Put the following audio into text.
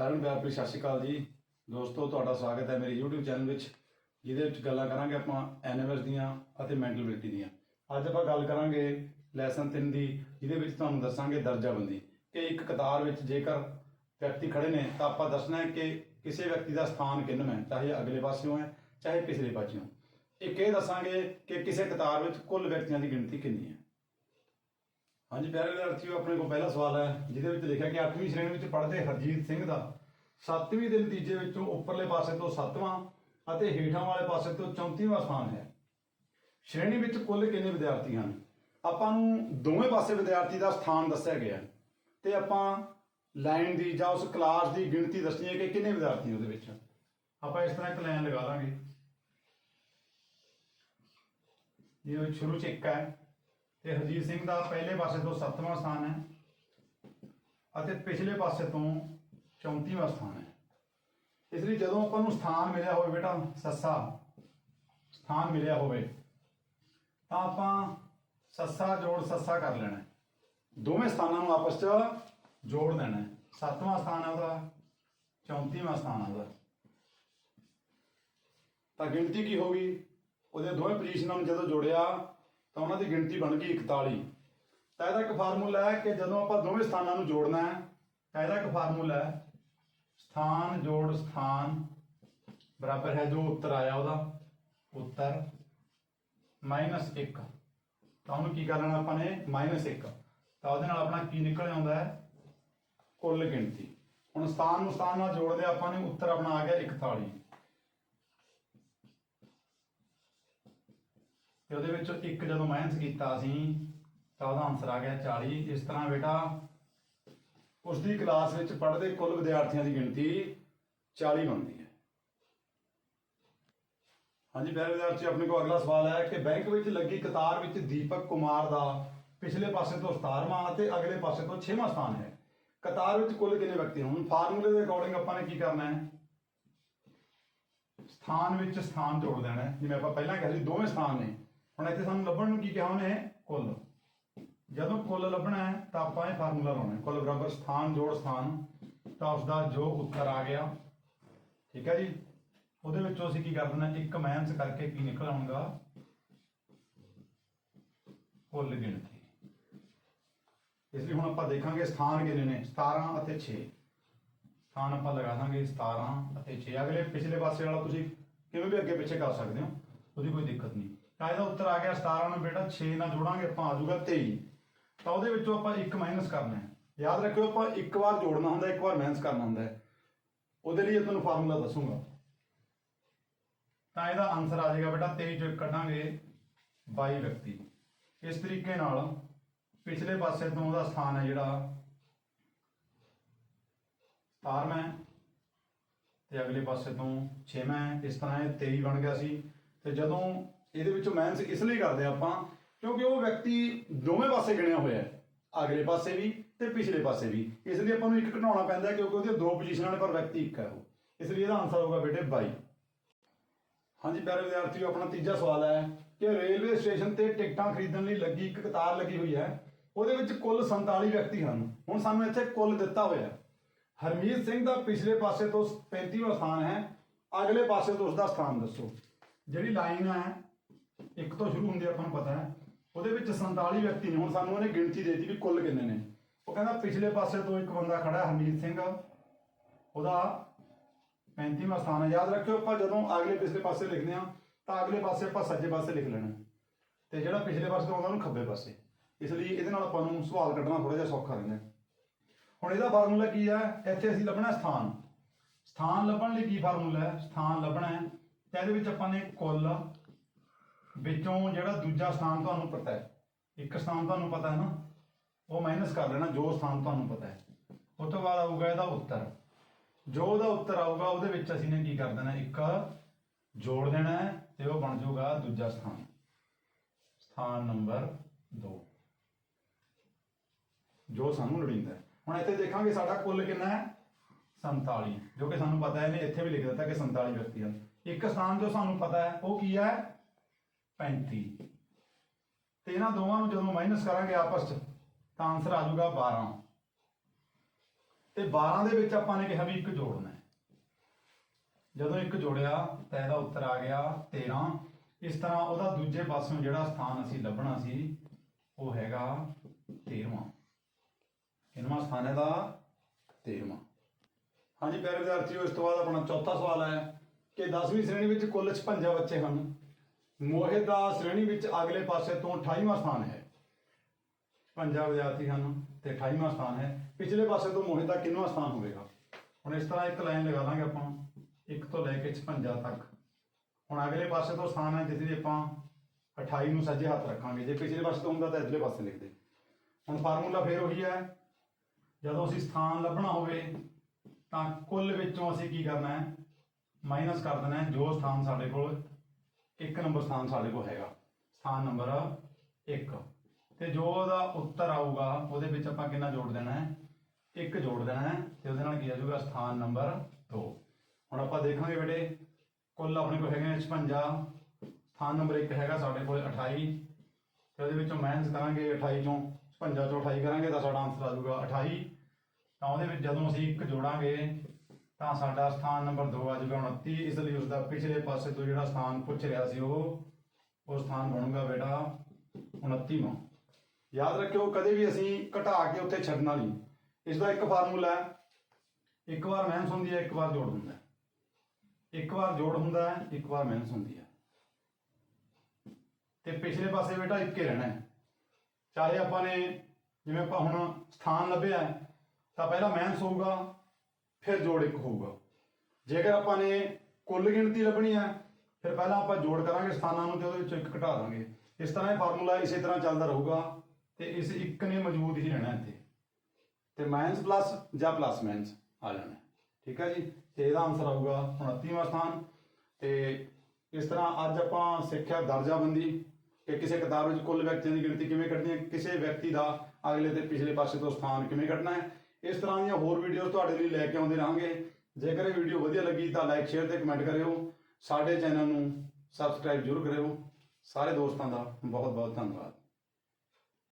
ਸਾਰਿਆਂ ਨੂੰ ਪਿਆਰ ਭਰੀ ਸਤਿ ਸ਼੍ਰੀ ਅਕਾਲ ਜੀ। ਦੋਸਤੋ, ਤੁਹਾਡਾ ਸਵਾਗਤ ਹੈ ਮੇਰੇ YouTube ਚੈਨਲ ਵਿੱਚ, ਜਿਹਦੇ ਵਿੱਚ ਗੱਲਾਂ ਕਰਾਂਗੇ ਆਪਾਂ ਐਨਐਮਐਸ ਦੀਆਂ ਅਤੇ ਮੈਂਟਲ ਐਬਿਲਿਟੀ ਦੀਆਂ। ਅੱਜ ਆਪਾਂ ਗੱਲ ਕਰਾਂਗੇ ਲੈਸਨ 3 ਦੀ, ਜਿਹਦੇ ਵਿੱਚ ਤੁਹਾਨੂੰ ਦੱਸਾਂਗੇ ਦਰਜਾਬੰਦੀ। ਕਿ ਇੱਕ ਕਤਾਰ ਵਿੱਚ ਜੇਕਰ ਵਿਅਕਤੀ ਖੜੇ ਨੇ, ਤਾਂ ਆਪਾਂ ਦੱਸਣਾ ਹੈ ਕਿ ਕਿਸੇ ਵਿਅਕਤੀ ਦਾ ਸਥਾਨ ਕਿੰਨਵਾਂ ਹੈ, ਚਾਹੇ ਅਗਲੇ ਪਾਸਿਓਂ ਹੈ, ਚਾਹੇ ਪਿਛਲੇ ਪਾਸਿਓਂ। ਇੱਕ ਇਹ ਦੱਸਾਂਗੇ ਕਿ ਕਿਸੇ ਕਤਾਰ ਵਿੱਚ ਕੁੱਲ ਵਿਅਕਤੀਆਂ ਦੀ ਗਿਣਤੀ ਕਿੰਨੀ ਹੈ। ਹਾਂਜੀ, ਪਿਆਰੇ ਵਿਦਿਆਰਥੀਓ, ਆਪਣੇ ਕੋਲ ਪਹਿਲਾ ਸਵਾਲ ਹੈ, ਜਿਹਦੇ ਵਿੱਚ ਲਿਖਿਆ ਕਿ 8ਵੀਂ ਸ਼੍ਰੇਣੀ ਵਿੱਚ ਪੜ੍ਹਦੇ ਹਰਜੀਤ ਸਿੰਘ ਦਾ 7ਵੀਂ ਦੇ ਨਤੀਜੇ ਵਿੱਚੋਂ ਉੱਪਰਲੇ ਪਾਸੇ ਤੋਂ 7ਵਾਂ ਅਤੇ ਹੇਠਾਂ ਵਾਲੇ ਪਾਸੇ ਤੋਂ 34ਵਾਂ ਸਥਾਨ ਹੈ। ਸ਼੍ਰੇਣੀ ਵਿੱਚ ਕੁੱਲ ਕਿੰਨੇ ਵਿਦਿਆਰਥੀ ਹਨ? ਆਪਾਂ ਨੂੰ ਦੋਵੇਂ ਪਾਸੇ ਵਿਦਿਆਰਥੀ ਦਾ ਸਥਾਨ ਦੱਸਿਆ ਗਿਆ ਹੈ। ਤੇ ਆਪਾਂ ਲਾਈਨ ਦੀ ਜਾਂ ਉਸ ਕਲਾਸ ਦੀ ਗਿਣਤੀ ਦੱਸਣੀ ਹੈ ਕਿ ਕਿੰਨੇ ਵਿਦਿਆਰਥੀ ਉਹਦੇ ਵਿੱਚ? ਆਪਾਂ ਇਸ ਤਰ੍ਹਾਂ ਇੱਕ ਲਾਈਨ ਲਗਾ ਲਾਂਗੇ। ਜਿਹਦੇ ਸ਼ੁਰੂ ਚ ਇੱਕ ਹੈ ਤੇ ਹਰਜੀਤ ਸਿੰਘ ਦਾ ਪਹਿਲੇ ਪਾਸੇ ਤੋਂ 7ਵਾਂ ਸਥਾਨ ਹੈ ਅਤੇ ਪਿਛਲੇ ਪਾਸੇ ਤੋਂ 34ਵਾਂ ਸਥਾਨ ਹੈ। ਇਸ ਲਈ ਜਦੋਂ ਆਪਾਂ ਨੂੰ ਸਥਾਨ ਮਿਲਿਆ ਹੋਵੇ ਬੇਟਾ, ਸੱਸਾ, ਸਥਾਨ ਮਿਲਿਆ ਹੋਵੇ, ਤਾਂ ਆਪਾਂ ਸੱਸਾ ਜੋੜ ਸੱਸਾ ਕਰ ਲੈਣਾ ਦੋਵੇਂ ਸਥਾਨਾਂ ਨੂੰ ਆਪਸ 'ਚ ਜੋੜ ਦੇਣਾ ਸੱਤਵਾਂ ਸਥਾਨ ਹੈ ਉਹਦਾ 34ਵਾਂ ਸਥਾਨ ਹੈ ਉਹਦਾ। ਤਾਂ ਗਿਣਤੀ ਕੀ ਹੋਗੀ ਉਹਦੇ ਦੋਵੇਂ ਪੋਜੀਸ਼ਨਾਂ ਨੂੰ ਜਦੋਂ ਜੋੜਿਆ ਤਾਂ ਉਹਨਾਂ ਦੀ ਗਿਣਤੀ ਬਣ ਗਈ 41 ਤਾਂ ਇਹਦਾ ਇੱਕ ਫਾਰਮੂਲਾ ਹੈ ਕਿ ਜਦੋਂ ਆਪਾਂ ਦੋਵੇਂ ਸਥਾਨਾਂ ਨੂੰ ਜੋੜਨਾ ਹੈ, ਤਾਂ ਇਹਦਾ ਇੱਕ ਫਾਰਮੂਲਾ ਹੈ, ਸਥਾਨ ਜੋੜ ਸਥਾਨ, ਬਰਾਬਰ ਹੈ ਜੋ ਉੱਤਰ ਆਇਆ ਉਹਦਾ, ਉੱਤਰ ਮਾਈਨਸ 1 ਤਾਂ ਉਹਨੂੰ ਕੀ ਕਰ ਲੈਣਾ ਆਪਾਂ ਨੇ? ਮਾਈਨਸ 1 ਤਾਂ ਉਹਦੇ ਨਾਲ ਆਪਣਾ ਕੀ ਨਿਕਲ ਆਉਂਦਾ ਹੈ? ਕੁੱਲ ਗਿਣਤੀ। ਹੁਣ ਸਥਾਨ ਨੂੰ ਸਥਾਨ ਨਾਲ ਜੋੜਦੇ ਆਪਾਂ ਨੇ, ਉੱਤਰ ਆਪਣਾ ਆ ਗਿਆ 41 ਤੇ ਉਹਦੇ ਵਿੱਚੋਂ ਇੱਕ ਜਦੋਂ ਮਾਈਨਸ ਕੀਤਾ ਅਸੀਂ, ਤਾਂ ਉਹਦਾ ਆਨਸਰ ਆ ਗਿਆ 40 ਇਸ ਤਰ੍ਹਾਂ ਬੇਟਾ ਉਸ ਦੀ ਕਲਾਸ ਵਿੱਚ ਪੜ੍ਹਦੇ ਕੁੱਲ ਵਿਦਿਆਰਥੀਆਂ ਦੀ ਗਿਣਤੀ 40 ਬਣਦੀ ਹੈ। ਹਾਂਜੀ, ਪਿਆਰੇ ਵਿਦਿਆਰਥੀ, ਆਪਣੇ ਕੋਲ ਅਗਲਾ ਸਵਾਲ ਹੈ ਕਿ ਬੈਂਕ ਵਿੱਚ ਲੱਗੀ ਕਤਾਰ ਵਿੱਚ ਦੀਪਕ ਕੁਮਾਰ ਦਾ ਪਿਛਲੇ ਪਾਸੇ ਤੋਂ 17ਵਾਂ ਅਤੇ ਅਗਲੇ ਪਾਸੇ ਤੋਂ 6ਵਾਂ ਸਥਾਨ ਹੈ। ਕਤਾਰ ਵਿੱਚ ਕੁੱਲ ਕਿੰਨੇ ਵਿਅਕਤੀ ਹਨ ਫਾਰਮੂਲੇ ਦੇ ਅਕੋਰਡਿੰਗ ਆਪਾਂ ਨੇ ਕੀ ਕਰਨਾ ਹੈ? ਸਥਾਨ ਵਿੱਚ ਸਥਾਨ ਜੋੜ ਦੇਣਾ ਜਿਵੇਂ ਆਪਾਂ ਪਹਿਲਾਂ ਕਿਹਾ ਸੀ, ਦੋਵੇਂ ਸਥਾਨ ਨੇ। ਹੁਣ ਇੱਥੇ ਸਾਨੂੰ ਲੱਭਣ ਨੂੰ ਕੀ ਕਿਹਾ ਉਹਨੇ? ਕੁੱਲ। ਜਦੋਂ ਕੁੱਲ ਲੱਭਣਾ ਹੈ, ਤਾਂ ਆਪਾਂ ਇਹ ਫਾਰਮੂਲਾ ਲਾਉਣਾ। ਕੁੱਲ ਬਰਾਬਰ ਸਥਾਨ, ਜੋੜ ਸਥਾਨ। ਤਾਂ ਉਸ ਦਾ ਜੋ ਉੱਤਰ ਆ ਗਿਆ। ਠੀਕ ਹੈ ਜੀ? ਉਹਦੇ ਵਿੱਚੋਂ ਅਸੀਂ ਕੀ ਕਰ ਦੇਣਾ ਇੱਕ ਮਾਈਨਸ ਕਰਕੇ ਕੀ ਨਿਕਲ ਆਉਣਗਾ ਕੁੱਲ ਗਿਣਤੀ। ਇਸ ਲਈ ਹੁਣ ਆਪਾਂ ਦੇਖਾਂਗੇ ਸਥਾਨ ਕਿੰਨੇ ਨੇ? 17 ਅਤੇ 6 ਸਥਾਨ ਆਪਾਂ ਲਗਾ ਦਾਂਗੇ 17 ਅਤੇ 6 ਅਗਲੇ ਪਿਛਲੇ ਪਾਸੇ ਵਾਲਾ ਤੁਸੀਂ ਕਿਵੇਂ ਵੀ ਅੱਗੇ ਪਿੱਛੇ ਕਰ ਸਕਦੇ ਹੋ। ਉਹਦੀ ਕੋਈ ਦਿੱਕਤ ਨਹੀਂ। ਤਾਂ ਇਹਦਾ ਉੱਤਰ ਆ ਗਿਆ 17 ਨੂੰ ਬੇਟਾ 6 ਨਾਲ ਜੋੜਾਂਗੇ, ਆਪਾਂ ਆ ਜਾਊਗਾ 23 ਤਾਂ ਉਹਦੇ ਵਿੱਚੋਂ ਆਪਾਂ ਇੱਕ ਮਾਈਨਸ ਕਰਨਾ ਹੈ। ਯਾਦ ਰੱਖਿਓ, ਆਪਾਂ ਇੱਕ ਵਾਰ ਜੋੜਨਾ ਹੁੰਦਾ, ਇੱਕ ਵਾਰ ਮਾਈਨਸ ਕਰਨਾ ਹੁੰਦਾ ਹੈ। ਉਹਦੇ ਲਈ ਇਹ ਤੁਹਾਨੂੰ ਫਾਰਮੂਲਾ ਦੱਸੂਗਾ। ਤਾਂ ਇਹਦਾ ਆਨਸਰ ਆ ਜਾਏਗਾ ਬੇਟਾ 23 ਚੋਂ ਕੱਢਾਂਗੇ 22 ਵਿਅਕਤੀ। ਇਸ ਤਰੀਕੇ ਨਾਲ ਪਿਛਲੇ ਪਾਸੇ ਤੋਂ ਉਹਦਾ ਸਥਾਨ ਹੈ ਜਿਹੜਾ 17ਵਾਂ ਹੈ। ਤੇ ਅਗਲੇ ਪਾਸੇ ਤੋਂ 6ਵਾਂ ਹੈ। ਇਸ ਤਰ੍ਹਾਂ ਇਹ 23 ਬਣ ਗਿਆ ਸੀ। ਤੇ ਜਦੋਂ ਇਹਦੇ ਵਿੱਚੋਂ ਮੈਨਸ ਇਸ ਲਈ ਕਰਦੇ ਹਾਂ ਆਪਾਂ, ਕਿਉਂਕਿ ਉਹ ਵਿਅਕਤੀ ਦੋਵੇਂ ਪਾਸੇ ਗਿਣਿਆ ਹੋਇਆ ਹੈ। ਅਗਲੇ ਪਾਸੇ ਵੀ ਤੇ ਪਿਛਲੇ ਪਾਸੇ ਵੀ। ਇਸ ਲਈ ਆਪਾਂ ਨੂੰ ਇੱਕ ਘਟਾਉਣਾ ਪੈਂਦਾ ਕਿਉਂਕਿ ਉਹਦੀਆਂ ਦੋ ਪੋਜੀਸ਼ਨਾਂ ਨੇ, ਪਰ ਵਿਅਕਤੀ ਇੱਕ ਹੈ ਉਹ। ਇਸ ਲਈ ਇਹਦਾ ਆਨਸਰ ਹੋਊਗਾ ਬੇਟੇ 22 ਹਾਂਜੀ ਪਿਆਰੇ ਵਿਦਿਆਰਥੀਓ, ਆਪਣਾ ਤੀਜਾ ਸਵਾਲ ਹੈ ਕਿ ਰੇਲਵੇ ਸਟੇਸ਼ਨ ਤੇ ਟਿਕਟਾਂ ਖਰੀਦਣ ਲਈ ਲੱਗੀ ਇੱਕ ਕਤਾਰ ਲੱਗੀ ਹੋਈ ਹੈ। ਉਹਦੇ ਵਿੱਚ ਕੁੱਲ 47 ਵਿਅਕਤੀ ਹਨ। ਹੁਣ ਸਾਨੂੰ ਇੱਥੇ ਕੁੱਲ ਦਿੱਤਾ ਹੋਇਆ ਹਰਮੀਤ ਸਿੰਘ ਦਾ ਪਿਛਲੇ ਪਾਸੇ ਤੋਂ 35ਵਾਂ ਸਥਾਨ ਹੈ। ਅਗਲੇ ਪਾਸੇ ਤੋਂ ਉਸਦਾ ਸਥਾਨ ਦੱਸੋ। ਜਿਹੜੀ ਲਾਈਨ ਹੈ ਇੱਕ ਤੋਂ ਸ਼ੁਰੂ ਹੁੰਦੇ ਹੈ ਆਪਾਂ ਨੂੰ ਪਤਾ ਹੈ। ਉਹਦੇ ਵਿੱਚ 47 ਵਿਅਕਤੀ ਨੇ, ਹੁਣ ਸਾਨੂੰ ਉਹਨੇ ਗਿਣਤੀ ਦੇ ਦਿੱਤੀ ਵੀ ਕੁੱਲ ਕਿੰਨੇ ਨੇ। ਉਹ ਕਹਿੰਦਾ ਪਿਛਲੇ ਪਾਸੇ ਤੋਂ ਇੱਕ ਬੰਦਾ ਖੜਾ ਹਰਮੀਤ ਸਿੰਘ। ਉਹਦਾ 35ਵਾਂ ਸਥਾਨ ਹੈ। ਯਾਦ ਰੱਖਿਓ, ਆਪਾਂ ਜਦੋਂ ਅਗਲੇ ਪਿਛਲੇ ਪਾਸੇ ਲਿਖਦੇ ਹਾਂ, ਤਾਂ ਅਗਲੇ ਪਾਸੇ ਆਪਾਂ ਸੱਜੇ ਪਾਸੇ ਲਿਖ ਲੈਣਾ। ਤੇ ਜਿਹੜਾ ਪਿਛਲੇ ਪਾਸੇ ਤੋਂ ਆਉਂਦਾ, ਉਹਨੂੰ ਖੱਬੇ ਪਾਸੇ। ਇਸ ਲਈ ਇਹਦੇ ਨਾਲ ਆਪਾਂ ਨੂੰ ਸਵਾਲ ਕੱਢਣਾ ਥੋੜਾ ਜਿਹਾ ਸੌਖਾ ਰਹਿੰਦਾ ਹੁਣ ਇਹਦਾ ਫਾਰਮੂਲਾ ਕੀ ਹੈ? ਇੱਥੇ ਅਸੀਂ ਲੱਭਣਾ ਸਥਾਨ। ਸਥਾਨ ਲੱਭਣ ਲਈ ਕੀ ਫਾਰਮੂਲਾ ਹੈ? ਸਥਾਨ ਲੱਭਣਾ ਹੈ। ਤੇ ਇਹਦੇ ਵਿੱਚ ਆਪਾਂ ਨੇ ਕੁੱਲ ਵਿੱਚੋਂ ਜਿਹੜਾ ਦੂਜਾ ਸਥਾਨ ਤੁਹਾਨੂੰ ਪਤਾ ਹੈ, ਇੱਕ ਸਥਾਨ ਤੁਹਾਨੂੰ ਪਤਾ ਹੈ ਨਾ, ਉਹ ਮਾਈਨਸ ਕਰ ਲੈਣਾ, ਜੋ ਸਥਾਨ ਤੁਹਾਨੂੰ ਪਤਾ ਹੈ। ਉਸ ਤੋਂ ਬਾਅਦ ਆਊਗਾ ਇਹਦਾ ਉੱਤਰ। ਜੋ ਉਹਦਾ ਉੱਤਰ ਆਊਗਾ, ਉਹਦੇ ਵਿੱਚ ਅਸੀਂ ਨੇ ਕੀ ਕਰ ਦੇਣਾ, ਇੱਕ ਜੋੜ ਦੇਣਾ ਤੇ ਉਹ ਬਣ ਜਾਊਗਾ ਦੂਜਾ ਸਥਾਨ। ਸਥਾਨ ਨੰਬਰ 2 ਜੋ ਸਾਨੂੰ ਲੋੜੀਂਦਾ ਹੁਣ ਇੱਥੇ ਦੇਖਾਂਗੇ ਸਾਡਾ ਕੁੱਲ ਕਿੰਨਾ ਹੈ? 47 ਜੋ ਕਿ ਸਾਨੂੰ ਪਤਾ ਹੈ, ਇਹਨੇ ਇੱਥੇ ਵੀ ਲਿਖ ਦਿੱਤਾ ਕਿ 47 ਵਿਅਕਤੀ ਹਨ ਇੱਕ ਸਥਾਨ ਜੋ ਸਾਨੂੰ ਪਤਾ ਹੈ, ਉਹ ਕੀ ਹੈ? 35 ਤੇ ਇਹਨਾਂ ਦੋਵਾਂ ਨੂੰ ਜਦੋਂ ਮਾਈਨਸ ਕਰਾਂਗੇ ਆਪਸ ਚ, ਤਾਂ ਆਨਸਰ ਆ ਜਾਊਗਾ 12 ਤੇ 12 ਦੇ ਵਿੱਚ ਆਪਾਂ ਨੇ ਕਿਹਾ ਵੀ ਇੱਕ ਜੋੜਨਾ ਜਦੋਂ ਇੱਕ ਜੋੜਿਆ, ਤਾਂ ਇਹਦਾ ਉੱਤਰ ਆ ਗਿਆ 13 ਇਸ ਤਰ੍ਹਾਂ ਉਹਦਾ ਦੂਜੇ ਪਾਸਿਓਂ ਜਿਹੜਾ ਸਥਾਨ ਅਸੀਂ ਲੱਭਣਾ ਸੀ, ਉਹ ਹੈਗਾ 13ਵਾਂ ਕਿੰਨਵਾਂ ਸਥਾਨ ਹੈ ਦਾ 13ਵਾਂ ਹਾਂਜੀ ਪਿਆਰੇ ਵਿਦਿਆਰਥੀਓ, ਇਸ ਤੋਂ ਬਾਅਦ ਆਪਣਾ ਚੌਥਾ ਸਵਾਲ ਹੈ ਕਿ 10ਵੀਂ ਸ਼੍ਰੇਣੀ ਵਿੱਚ ਕੁੱਲ 56 ਬੱਚੇ ਹਨ। ਮੋਹਿਤ ਦਾ ਸ਼੍ਰੇਣੀ ਵਿੱਚ ਅਗਲੇ ਪਾਸੇ ਤੋਂ 28ਵਾਂ ਸਥਾਨ ਹੈ। ਪੰਜਾਬ ਵਿਦਿਆਰਥੀ ਹਨ ਤੇ 28ਵਾਂ ਸਥਾਨ ਹੈ। ਪਿਛਲੇ ਪਾਸੇ ਤੋਂ ਮੋਹਿਤ ਦਾ ਕਿੰਨਵਾਂ ਸਥਾਨ ਹੋਵੇਗਾ? ਹੁਣ ਇਸ ਤਰ੍ਹਾਂ ਇੱਕ ਲਾਈਨ ਲਗਾ ਲਾਂਗੇ ਆਪਾਂ। 1 ਤੋਂ ਲੈ ਕੇ 56 ਤੱਕ। ਹੁਣ ਅਗਲੇ ਪਾਸੇ ਤੋਂ ਸਥਾਨ ਹੈ ਜਿਸ ਦੀ ਆਪਾਂ 28 ਨੂੰ ਸੱਜੇ ਹੱਥ ਰੱਖਾਂਗੇ। ਜੇ ਪਿਛਲੇ ਪਾਸੇ ਤੋਂ ਹੁੰਦਾ ਤਾਂ ਇਧਰਲੇ ਪਾਸੇ ਲਿਖਦੇ ਹੁਣ ਫਾਰਮੂਲਾ ਫੇਰ ਉਹੀ ਹੈ। ਜਦੋਂ ਅਸੀਂ ਸਥਾਨ ਲੱਭਣਾ ਹੋਵੇ ਤਾਂ ਕੁੱਲ ਵਿੱਚੋਂ ਅਸੀਂ ਕੀ ਕਰਨਾ ਹੈ? ਮਾਈਨਸ ਕਰ ਦੇਣਾ ਜੋ ਸਥਾਨ ਸਾਡੇ ਕੋਲ ਇੱਕ ਨੰਬਰ ਸਥਾਨ ਸਾਡੇ ਕੋਲ ਹੈਗਾ। ਸਥਾਨ ਨੰਬਰ 1 ਤੇ ਜੋ ਉਹਦਾ ਉੱਤਰ ਆਊਗਾ, ਉਹਦੇ ਵਿੱਚ ਆਪਾਂ ਕਿੰਨਾ ਜੋੜ ਦੇਣਾ ਹੈ? ਇੱਕ ਜੋੜ ਦੇਣਾ ਹੈ ਤੇ ਉਹਦੇ ਨਾਲ ਕੀ ਆ ਜਾਊਗਾ? ਸਥਾਨ ਨੰਬਰ 2 ਹੁਣ ਆਪਾਂ ਦੇਖਾਂਗੇ ਬੇਟੇ, ਕੁੱਲ ਆਪਣੇ ਕੋਲ ਹੈਗੇ ਨੇ 56 ਸਥਾਨ ਨੰਬਰ 1 ਹੈਗਾ ਸਾਡੇ ਕੋਲ 28 ਤੇ ਉਹਦੇ ਵਿੱਚੋਂ ਮਾਈਨਸ ਕਰਾਂਗੇ 28 ਚੋਂ 56 ਚੋਂ 28 ਕਰਾਂਗੇ ਤਾਂ ਸਾਡਾ ਆਨਸਰ ਆ ਜਾਊਗਾ 28 ਤਾਂ ਉਹਦੇ ਵਿੱਚ ਜਦੋਂ ਅਸੀਂ ਇੱਕ ਜੋੜਾਂਗੇ ਤਾਂ ਸਾਡਾ ਸਥਾਨ ਨੰਬਰ 2 ਆ ਜਾਊਗਾ 29 ਇਸ ਲਈ ਉਸ ਦਾ ਪਿਛਲੇ ਪਾਸੇ ਤੋਂ ਜਿਹੜਾ ਸਥਾਨ ਪੁੱਛ ਰਿਹਾ ਸੀ ਉਹ ਉਹ ਸਥਾਨ ਬਣੂਗਾ ਬੇਟਾ 29ਵਾਂ ਯਾਦ ਰੱਖਿਓ, ਕਦੇ ਵੀ ਅਸੀਂ ਘਟਾ ਕੇ ਉੱਥੇ ਛੱਡਣਾ ਨਹੀਂ। ਇਸ ਦਾ ਇੱਕ ਫਾਰਮੂਲਾ ਹੈ, ਇੱਕ ਵਾਰ ਮਹਿਨਸ ਹੁੰਦੀ ਹੈ, ਇੱਕ ਵਾਰ ਜੋੜ ਹੁੰਦਾ ਹੈ। ਇੱਕ ਵਾਰ ਜੋੜ ਹੁੰਦਾ ਹੈ, ਇੱਕ ਵਾਰ ਮਹਿਨਸ ਹੁੰਦੀ ਹੈ। ਤੇ ਪਿਛਲੇ ਪਾਸੇ ਬੇਟਾ ਇੱਕ ਹੀ ਰਹਿਣਾ ਹੈ। ਚਾਹੇ ਆਪਾਂ ਨੇ, ਜਿਵੇਂ ਆਪਾਂ ਹੁਣ ਸਥਾਨ ਲੱਭਿਆ ਤਾਂ ਪਹਿਲਾਂ ਮਹਿਨਸ ਹੋਊਗਾ ਫਿਰ ਜੋੜ ਇੱਕ ਹੋਊਗਾ। ਜੇਕਰ ਆਪਾਂ ਨੇ ਕੁੱਲ ਗਿਣਤੀ ਲੱਭਣੀ ਹੈ, ਫਿਰ ਪਹਿਲਾਂ ਆਪਾਂ ਜੋੜ ਕਰਾਂਗੇ ਸਥਾਨਾਂ ਨੂੰ ਤੇ ਉਹਦੇ ਵਿੱਚੋਂ ਇੱਕ ਘਟਾ ਦਾਂਗੇ। ਇਸ ਤਰ੍ਹਾਂ ਇਹ ਫਾਰਮੂਲਾ ਇਸੇ ਤਰ੍ਹਾਂ ਚੱਲਦਾ ਰਹੂਗਾ ਤੇ ਇਸ ਇੱਕ ਨੇ ਮੌਜੂਦ ਹੀ ਰਹਿਣਾ ਇੱਥੇ। ਤੇ ਮਾਈਨਸ ਪਲੱਸ ਜਾਂ ਪਲੱਸ ਮਾਈਨਸ ਆ ਜਾਣਾ। ਠੀਕ ਹੈ ਜੀ? ਤੇ ਇਹਦਾ ਆਨਸਰ ਆਊਗਾ 29ਵਾਂ ਸਥਾਨ। ਤੇ ਇਸ ਤਰ੍ਹਾਂ ਅੱਜ ਆਪਾਂ ਸਿੱਖਿਆ ਦਰਜਾਬੰਦੀ ਕਿ ਕਿਸੇ ਕਿਤਾਬ ਵਿੱਚ ਕੁੱਲ ਵਿਅਕਤੀਆਂ ਦੀ ਗਿਣਤੀ ਕਿਵੇਂ ਕੱਢਣੀ ਹੈ, ਕਿਸੇ ਵਿਅਕਤੀ ਦਾ ਅਗਲੇ ਤੇ ਪਿਛਲੇ ਪਾਸੇ ਤੋਂ ਸਥਾਨ ਕਿਵੇਂ ਕੱਢਣਾ ਹੈ। ਇਸ ਤਰ੍ਹਾਂ ਦੀਆਂ ਹੋਰ ਵੀਡੀਓਜ਼ ਤੁਹਾਡੇ ਲਈ ਲੈ ਕੇ ਆਉਂਦੇ ਰਹਾਂਗੇ। ਜੇਕਰ ਇਹ ਵੀਡੀਓ ਵਧੀਆ ਲੱਗੀ ਤਾਂ ਲਾਈਕ ਸ਼ੇਅਰ ਤੇ ਕਮੈਂਟ ਕਰਿਓ। ਸਾਡੇ ਚੈਨਲ ਨੂੰ ਸਬਸਕ੍ਰਾਈਬ ਜ਼ਰੂਰ ਕਰਿਓ। ਸਾਰੇ ਦੋਸਤਾਂ ਦਾ ਬਹੁਤ ਬਹੁਤ ਧੰਨਵਾਦ।